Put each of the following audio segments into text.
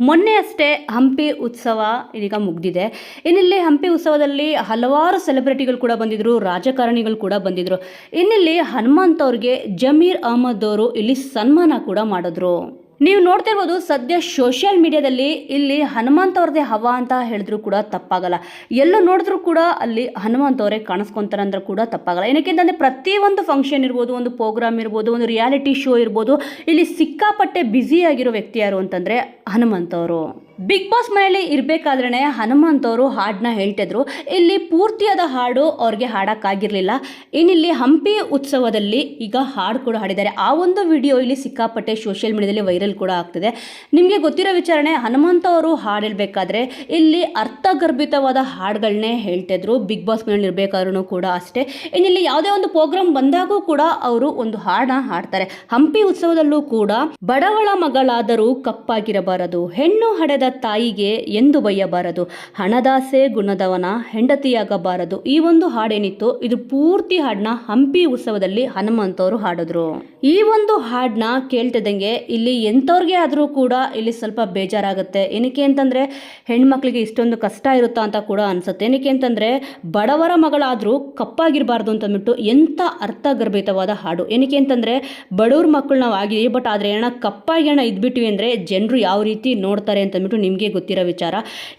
ಮೊನ್ನೆ ಅಷ್ಟೇ ಹಂಪಿ ಉತ್ಸವ ಇದೀಗ ಮುಗ್ದಿದೆ. ಇನ್ನಿಲ್ಲಿ ಹಂಪಿ ಉತ್ಸವದಲ್ಲಿ ಹಲವಾರು ಸೆಲೆಬ್ರಿಟಿಗಳು ಕೂಡ ಬಂದಿದ್ರು, ರಾಜಕಾರಣಿಗಳು ಕೂಡ ಬಂದಿದ್ರು. ಇನ್ನಿಲ್ಲಿ ಹನುಮಂತ್ ಅವ್ರಿಗೆ ಜಮೀರ್ ಅಹಮದ್ ಅವರು ಇಲ್ಲಿ ಸನ್ಮಾನ ಕೂಡ ಮಾಡಿದ್ರು. ನೀವು ನೋಡ್ತಿರ್ಬೋದು ಸದ್ಯ ಸೋಷಿಯಲ್ ಮೀಡಿಯಾದಲ್ಲಿ ಇಲ್ಲಿ ಹನುಮಂತ್ ಅವ್ರದ್ದೇ ಹವಾ ಅಂತ ಹೇಳಿದ್ರು ಕೂಡ ತಪ್ಪಾಗಲ್ಲ. ಎಲ್ಲೂ ನೋಡಿದ್ರು ಕೂಡ ಅಲ್ಲಿ ಹನುಮಂತ್ ಅವರೇ ಕಾಣಿಸ್ಕೊಂತಾರೆ ಅಂದ್ರೆ ಕೂಡ ತಪ್ಪಾಗಲ್ಲ. ಏನಕ್ಕೆ ಅಂತಂದ್ರೆ ಪ್ರತಿಯೊಂದು ಫಂಕ್ಷನ್ ಇರ್ಬೋದು, ಒಂದು ಪ್ರೋಗ್ರಾಮ್ ಇರ್ಬೋದು, ಒಂದು ರಿಯಾಲಿಟಿ ಶೋ ಇರ್ಬೋದು, ಇಲ್ಲಿ ಸಿಕ್ಕಾಪಟ್ಟೆ ಬ್ಯುಸಿ ಆಗಿರೋ ವ್ಯಕ್ತಿ ಯಾರು ಅಂತಂದರೆ ಹನುಮಂತ್ ಅವರು. ಬಿಗ್ ಬಾಸ್ ಮನೆಯಲ್ಲಿ ಇರಬೇಕಾದ್ರೆ ಹನುಮಂತ್ ಅವರು ಹಾಡನ್ನ ಹೇಳ್ತಿದ್ರು. ಇಲ್ಲಿ ಪೂರ್ತಿಯಾದ ಹಾಡು ಅವ್ರಿಗೆ ಹಾಡೋಕ್ಕಾಗಿರಲಿಲ್ಲ. ಇನ್ನಿಲ್ಲಿ ಹಂಪಿ ಉತ್ಸವದಲ್ಲಿ ಈಗ ಹಾಡು ಕೂಡ ಹಾಡಿದ್ದಾರೆ. ಆ ಒಂದು ವಿಡಿಯೋ ಇಲ್ಲಿ ಸಿಕ್ಕಾಪಟ್ಟೆ ಸೋಷಿಯಲ್ ಮೀಡಿಯಾದಲ್ಲಿ ವೈರಲ್ ಕೂಡ ಆಗ್ತಿದೆ. ನಿಮಗೆ ಗೊತ್ತಿರೋ ವಿಚಾರಣೆ ಹನುಮಂತ ಅವರು ಹಾಡು ಹೇಳಬೇಕಾದ್ರೆ ಇಲ್ಲಿ ಅರ್ಥಗರ್ಭಿತವಾದ ಹಾಡುಗಳನ್ನೇ ಹೇಳ್ತಿದ್ರು. ಬಿಗ್ ಬಾಸ್ ಮನೆಯಲ್ಲಿ ಇರಬೇಕಾದ್ರೂ ಕೂಡ ಅಷ್ಟೇ. ಇನ್ನಿಲ್ಲಿ ಯಾವುದೇ ಒಂದು ಪ್ರೋಗ್ರಾಮ್ ಬಂದಾಗೂ ಕೂಡ ಅವರು ಒಂದು ಹಾಡನ್ನ ಹಾಡ್ತಾರೆ. ಹಂಪಿ ಉತ್ಸವದಲ್ಲೂ ಕೂಡ ಬಡವಳ ಮಗಳಾದರೂ ಕಪ್ಪಾಗಿರಬಾರದು. ಹೆಣ್ಣು ಹಡೆದ ತಾಯಿಗೆ ಎಂದು ಬಯ್ಯಬಾರದು. ಹಣದಾಸೆ ಗುಣದವನ ಹೆಂಡತಿಯಾಗಬಾರದು. ಈ ಒಂದು ಹಾಡೇನಿತ್ತು, ಇದು ಪೂರ್ತಿ ಹಾಡನ್ನ ಹಂಪಿ ಉತ್ಸವದಲ್ಲಿ ಹನುಮಂತವರು ಹಾಡಿದ್ರು. ಈ ಒಂದು ಹಾಡನ್ನ ಕೇಳ್ತಿದ್ದಂಗೆ ಇಲ್ಲಿ ಎಂಥವ್ರಿಗೆ ಆದರೂ ಕೂಡ ಇಲ್ಲಿ ಸ್ವಲ್ಪ ಬೇಜಾರಾಗುತ್ತೆ. ಏನಕ್ಕೆ ಅಂತಂದರೆ, ಹೆಣ್ಮಕ್ಳಿಗೆ ಇಷ್ಟೊಂದು ಕಷ್ಟ ಇರುತ್ತಾ ಅಂತ ಕೂಡ ಅನ್ಸುತ್ತೆ. ಏನಕ್ಕೆ ಅಂತಂದರೆ, ಬಡವರ ಮಗಳಾದರೂ ಕಪ್ಪಾಗಿರಬಾರ್ದು ಅಂತಂದ್ಬಿಟ್ಟು ಎಂಥ ಅರ್ಥಗರ್ಭಿತವಾದ ಹಾಡು. ಏನಕ್ಕೆ ಅಂತಂದರೆ, ಬಡವ್ರ ಮಕ್ಕಳು ನಾವು ಆಗಿದ್ದೀವಿ ಬಟ್ ಆದರೆ ಏನ ಕಪ್ಪಾಗಿ ಅಣ್ಣ ಇದ್ಬಿಟ್ವಿ ಅಂದರೆ, ಜನರು ಯಾವ ರೀತಿ ನೋಡ್ತಾರೆ ಅಂತಂದ್ಬಿಟ್ಟು ನಿಮಗೆ ಗೊತ್ತಿರೋ ವಿಚಾರ.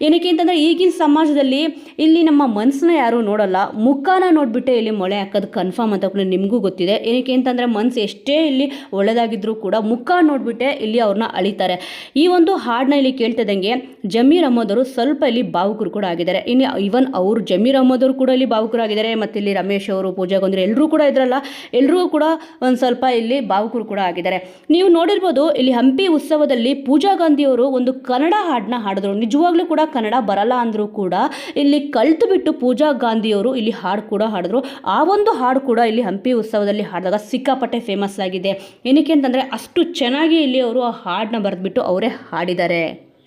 ಏನಕ್ಕೆ ಅಂತಂದರೆ ಈಗಿನ ಸಮಾಜದಲ್ಲಿ ಇಲ್ಲಿ ನಮ್ಮ ಮನಸ್ಸನ್ನ ಯಾರೂ ನೋಡಲ್ಲ. ಮುಖಾನ ನೋಡಿಬಿಟ್ಟೆ ಇಲ್ಲಿ ಮೊಳೆ ಹಾಕೋದು ಕನ್ಫರ್ಮ್ ಅಂತ ಕೂಡ ನಿಮಗೂ ಗೊತ್ತಿದೆ. ಏನಕ್ಕೆ ಅಂತಂದರೆ ಮನಸ್ಸು ಎಷ್ಟೇ ಇಲ್ಲಿ ಒಳ್ಳೆದಾಗಿದ್ರೂ ಕೂಡ ಮುಖ ನೋಡಿಬಿಟ್ಟೆ ಇಲ್ಲಿ ಅವ್ರನ್ನ ಅಳಿತಾರೆ. ಈ ಒಂದು ಹಾಡನ್ನ ಇಲ್ಲಿ ಕೇಳ್ತಿದ್ದಂಗೆ ಜಮೀರ್ ಅಹಮ್ಮದವರು ಸ್ವಲ್ಪ ಇಲ್ಲಿ ಭಾವುಕರು ಕೂಡ ಆಗಿದ್ದಾರೆ. ಇನ್ನು ಇವನ್ ಅವರು ಜಮೀರ್ ಅಹಮ್ಮದವರು ಕೂಡ ಇಲ್ಲಿ ಭಾವುಕರಾಗಿದ್ದಾರೆ ಮತ್ತು ಇಲ್ಲಿ ರಮೇಶ್ ಅವರು, ಪೂಜಾ ಗೊಂದ್ರೆ ಎಲ್ಲರೂ ಕೂಡ ಇದ್ರಲ್ಲ. ಎಲ್ಲರೂ ಕೂಡ ಒಂದು ಸ್ವಲ್ಪ ಇಲ್ಲಿ ಭಾವುಕರು ಕೂಡ ಆಗಿದ್ದಾರೆ. ನೀವು ನೋಡಿರ್ಬೋದು ಇಲ್ಲಿ ಹಂಪಿ ಉತ್ಸವದಲ್ಲಿ ಪೂಜಾ ಗಾಂಧಿ ಅವರು ಒಂದು ಕನ್ನಡ ಹಾಡನ್ನ ಹಾಡಿದ್ರು. ನಿಜವಾಗ್ಲೂ ಕೂಡ ಕನ್ನಡ ಬರಲ್ಲ ಅಂದರೂ ಕೂಡ ಇಲ್ಲಿ ಕಲ್ತು ಬಿಟ್ಟು ಪೂಜಾ ಗಾಂಧಿಯವರು ಇಲ್ಲಿ ಹಾಡು ಕೂಡ ಹಾಡಿದ್ರು. ಆ ಒಂದು ಹಾಡು ಕೂಡ ಇಲ್ಲಿ ಹಂಪಿ ಉತ್ಸವದಲ್ಲಿ ಹಾಡಿದಾಗ ಸಿಕ್ಕಾಪಟ್ಟೆ ಫೇಮಸ್ ಆಗಿದೆ. ಏನಕ್ಕೆ ಅಂತಂದರೆ ಅಷ್ಟು ಚೆನ್ನಾಗಿ ಇಲ್ಲಿ ಅವರು ಆ ಹಾಡನ್ನ ಬರೆದ್ಬಿಟ್ಟು ಅವರೇ ಹಾಡಿದ್ದಾರೆ.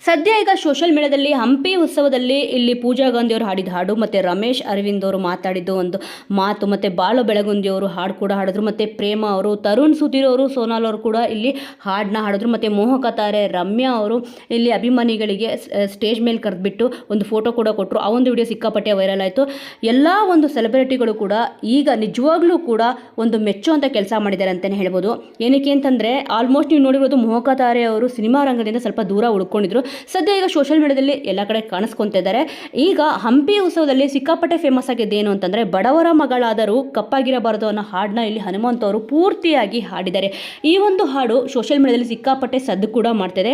ಸದ್ಯ ಈಗ ಸೋಷಿಯಲ್ ಮೀಡಿಯಾದಲ್ಲಿ ಹಂಪಿ ಉತ್ಸವದಲ್ಲಿ ಇಲ್ಲಿ ಪೂಜಾ ಗಾಂಧಿ ಅವರು ಹಾಡಿದ ಹಾಡು ಮತ್ತು ರಮೇಶ್ ಅರವಿಂದ್ ಅವರು ಮಾತಾಡಿದ್ದು ಒಂದು ಮಾತು ಮತ್ತು ಬಾಳು ಬೆಳಗುಂದಿಯವರು ಹಾಡು ಕೂಡ ಹಾಡಿದ್ರು ಮತ್ತು ಪ್ರೇಮ ಅವರು, ತರುಣ್ ಸುಧೀರ್ ಅವರು, ಸೋನಾಲ್ ಅವರು ಕೂಡ ಇಲ್ಲಿ ಹಾಡನ್ನ ಹಾಡಿದ್ರು ಮತ್ತು ಮೋಹಕ ತಾರೆ ರಮ್ಯಾ ಅವರು ಇಲ್ಲಿ ಅಭಿಮಾನಿಗಳಿಗೆ ಸ್ಟೇಜ್ ಮೇಲೆ ಕರೆದ್ಬಿಟ್ಟು ಒಂದು ಫೋಟೋ ಕೂಡ ಕೊಟ್ಟರು ಆ ಒಂದು ವಿಡಿಯೋ ಸಿಕ್ಕಾಪಟ್ಟೆ ವೈರಲ್ ಆಯಿತು. ಎಲ್ಲ ಒಂದು ಸೆಲೆಬ್ರಿಟಿಗಳು ಕೂಡ ಈಗ ನಿಜವಾಗ್ಲೂ ಕೂಡ ಒಂದು ಮೆಚ್ಚುವಂಥ ಕೆಲಸ ಮಾಡಿದ್ದಾರೆ ಅಂತಲೇ ಹೇಳ್ಬೋದು. ಏನಕ್ಕೆ ಅಂತಂದರೆ ಆಲ್ಮೋಸ್ಟ್ ನೀವು ನೋಡಿರೋದು ಮೋಹಕ ತಾರೆ ಅವರು ಸಿನಿಮಾ ರಂಗದಿಂದ ಸ್ವಲ್ಪ ದೂರ ಉಳ್ಕೊಂಡಿದ್ರು. ಸದ್ಯ ಈಗ ಸೋಷಿಯಲ್ ಮೀಡಿಯಾದಲ್ಲಿ ಎಲ್ಲ ಕಡೆ ಕಾಣಿಸ್ಕೊತಾ ಇದ್ದಾರೆ. ಈಗ ಹಂಪಿ ಉತ್ಸವದಲ್ಲಿ ಸಿಕ್ಕಾಪಟ್ಟೆ ಫೇಮಸ್ ಆಗಿದೆ ಏನು ಅಂತಂದರೆ, ಬಡವರ ಮಗಳಾದರೂ ಕಪ್ಪಾಗಿರಬಾರದು ಅನ್ನೋ ಹಾಡನ್ನ ಇಲ್ಲಿ ಹನುಮಂತ ಅವರು ಪೂರ್ತಿಯಾಗಿ ಹಾಡಿದ್ದಾರೆ. ಈ ಒಂದು ಹಾಡು ಸೋಷಿಯಲ್ ಮೀಡಿಯಾದಲ್ಲಿ ಸಿಕ್ಕಾಪಟ್ಟೆ ಸದ್ದು ಕೂಡ ಮಾಡ್ತಿದೆ.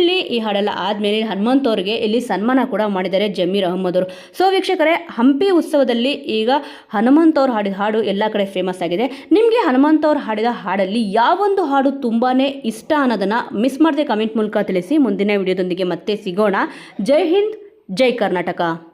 ಇಲ್ಲಿ ಈ ಹಾಡೆಲ್ಲ ಆದಮೇಲೆ ಹನುಮಂತ ಅವರಿಗೆ ಇಲ್ಲಿ ಸನ್ಮಾನ ಕೂಡ ಮಾಡಿದ್ದಾರೆ ಜಮೀರ್ ಅಹಮದ್ ಅವರು. ಸೊ ವೀಕ್ಷಕರೇ, ಹಂಪಿ ಉತ್ಸವದಲ್ಲಿ ಈಗ ಹನುಮಂತ ಅವರು ಹಾಡಿದ ಹಾಡು ಎಲ್ಲ ಕಡೆ ಫೇಮಸ್ ಆಗಿದೆ. ನಿಮಗೆ ಹನುಮಂತ ಅವರು ಹಾಡಿದ ಹಾಡಲ್ಲಿ ಯಾವೊಂದು ಹಾಡು ತುಂಬಾ ಇಷ್ಟ ಅನ್ನೋದನ್ನು ಮಿಸ್ ಮಾಡದೆ ಕಮೆಂಟ್ ಮೂಲಕ ತಿಳಿಸಿ ಮುಂದಿನ ವಿಡಿಯೋದೊಂದಿಗೆ ಮತ್ತೆ ಸಿಗೋಣ. ಜೈ ಹಿಂದ್ ಜೈ ಕರ್ನಾಟಕ.